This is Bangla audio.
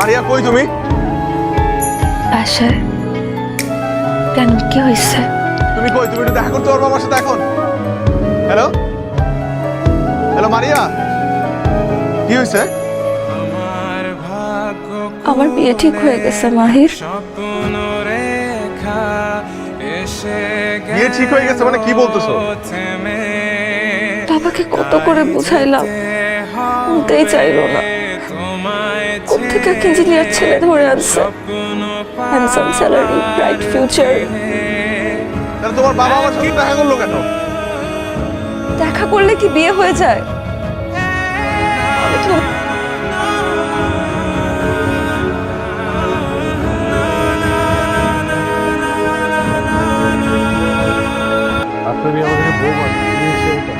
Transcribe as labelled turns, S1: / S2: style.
S1: মারিয়া কই তুমি?
S2: বাসায়। কেন কি হয়েছে?
S1: তুমি কই? তুমি একটু দেখা করতে পারব আমার সাথে এখন? Hello hello Maria? কি হয়েছে?
S2: আমার বিয়ে ঠিক হয়ে গেছে মাহির।
S1: বিয়ে ঠিক হয়ে গেছে মানে কি বলতেছো?
S2: বাবাকে কত করে বুঝাইলাম। শুনতেই চাইলো না। কমপ্লিকাক ইঞ্জিনিয়ার ছেলে ধরে আনছে। হ্যান্ডসাম স্যালারি ব্রাইট ফিউচার
S1: তাহলে তোমার বাবা আমার সাথে দেখা করল কেন?
S2: দেখা করলে কি বিয়ে হয়ে যায়? আমাদের বউ